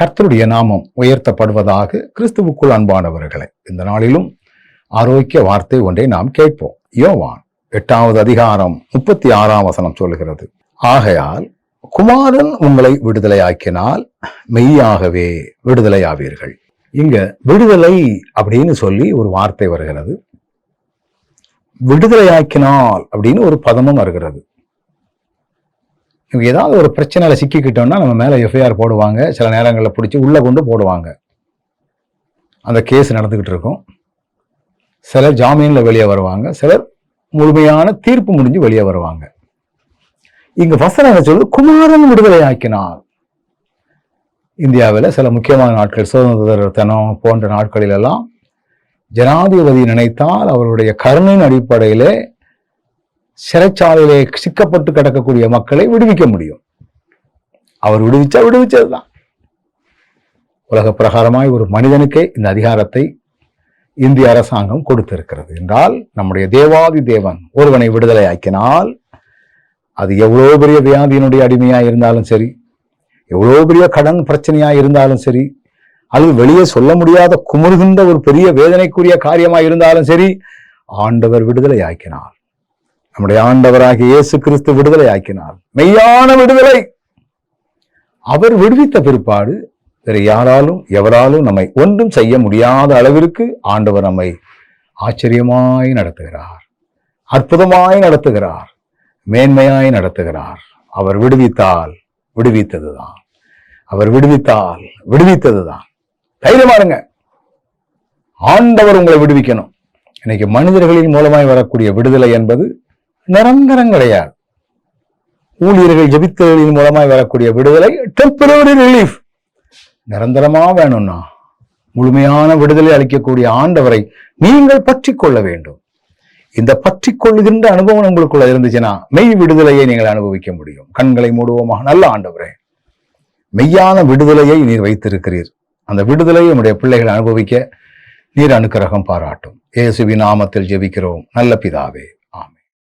கர்த்தருடைய நாமம் உயர்த்தப்படுவதாக கிறிஸ்துவுக்குள் அன்பானவர்களே இந்த நாளிலும் ஆரோக்கிய வார்த்தை ஒன்றை நாம் கேட்போம். யோவான் எட்டாவது அதிகாரம் முப்பத்தி ஆறாம் வசனம் சொல்லுகிறது ஆகையால் குமாரன் உங்களை விடுதலையாக்கினால் மெய்யாகவே விடுதலையாவீர்கள். இங்க விடுதலை அப்படின்னு சொல்லி ஒரு வார்த்தை வருகிறது. விடுதலையாக்கினால் அப்படின்னு ஒரு பதமும் வருகிறது. இவங்க ஏதாவது ஒரு பிரச்சனையில் சிக்கிக்கிட்டோம்னா நம்ம மேலே எஃப்ஐஆர் போடுவாங்க. சில நேரங்களில் பிடிச்சி உள்ளே கொண்டு போடுவாங்க. அந்த கேஸ் நடந்துக்கிட்டு இருக்கும். சிலர் ஜாமீனில் வெளியே வருவாங்க. சிலர் முழுமையான தீர்ப்பு முடிஞ்சு வெளியே வருவாங்க. இங்கே வசனம் என்ன சொல்லுது? குமாரன் விடுதலையாக்கினார் இந்தியாவில் சில முக்கியமான நாட்கள் சுதந்திர தினம் போன்ற நாட்களிலெல்லாம் ஜனாதிபதி நினைத்தால் அவருடைய கருணையின் அடிப்படையிலே சிறைச்சாலையிலே சிக்கப்பட்டு கிடக்கக்கூடிய மக்களை விடுவிக்க முடியும். அவர் விடுவிச்சா விடுவிச்சதுதான். உலக பிரகாரமாய் ஒரு மனிதனுக்கே இந்த அதிகாரத்தை இந்திய அரசாங்கம் கொடுத்திருக்கிறது என்றால் நம்முடைய தேவாதி தேவன் ஒருவனை விடுதலை ஆக்கினால் அது எவ்வளோ பெரிய வியாதியினுடைய அடிமையா இருந்தாலும் சரி எவ்வளோ பெரிய கடன் பிரச்சனையா இருந்தாலும் சரி அல்லது வெளியே சொல்ல முடியாத குமுறுகின்ற ஒரு பெரிய வேதனைக்குரிய காரியமா இருந்தாலும் சரி ஆண்டவர் விடுதலை ஆக்கினார் நம்முடைய ஆண்டவராகிய இயேசு கிறிஸ்து விடுதலை ஆக்கினார். மெய்யான விடுதலை. அவர் விடுவித்த பிற்பாடு வேறு யாராலும் எவராலும் நம்மை ஒன்றும் செய்ய முடியாத அளவிற்கு ஆண்டவர் நம்மை ஆச்சரியமாய் நடத்துகிறார். அற்புதமாய் நடத்துகிறார். மேன்மையாய் நடத்துகிறார். அவர் விடுவித்தால் விடுவித்ததுதான். அவர் விடுவித்தால் விடுவித்ததுதான். தைரியமா இருங்க. ஆண்டவர் உங்களை விடுவிக்கணும். இன்னைக்கு மனிதர்களின் மூலமாய் வரக்கூடிய விடுதலை என்பது நிரந்தரம் கிடையாது ஊழியர்கள் ஜபித்தலின் மூலமாய் வரக்கூடிய விடுதலை டெம்பரரி ரிலீஃப் நிரந்தரமா வேணும்னா முழுமையான விடுதலை அளிக்கக்கூடிய ஆண்டவரை நீங்கள் பற்றி கொள்ள வேண்டும். இந்த பற்றி கொள்ளுகின்ற அனுபவம் உங்களுக்குள்ள இருந்துச்சுன்னா மெய் விடுதலையை நீங்கள் அனுபவிக்க முடியும். கண்களை மூடுவோமாக நல்ல ஆண்டவரே. மெய்யான விடுதலையை நீர் வைத்திருக்கிறீர். அந்த விடுதலையை நம்முடைய பிள்ளைகள் அனுபவிக்க நீர் அனுக்கிரகம் பாராட்டும். இயேசுவி நாமத்தில் ஜெபிக்கிறோம். நல்ல பிதாவே.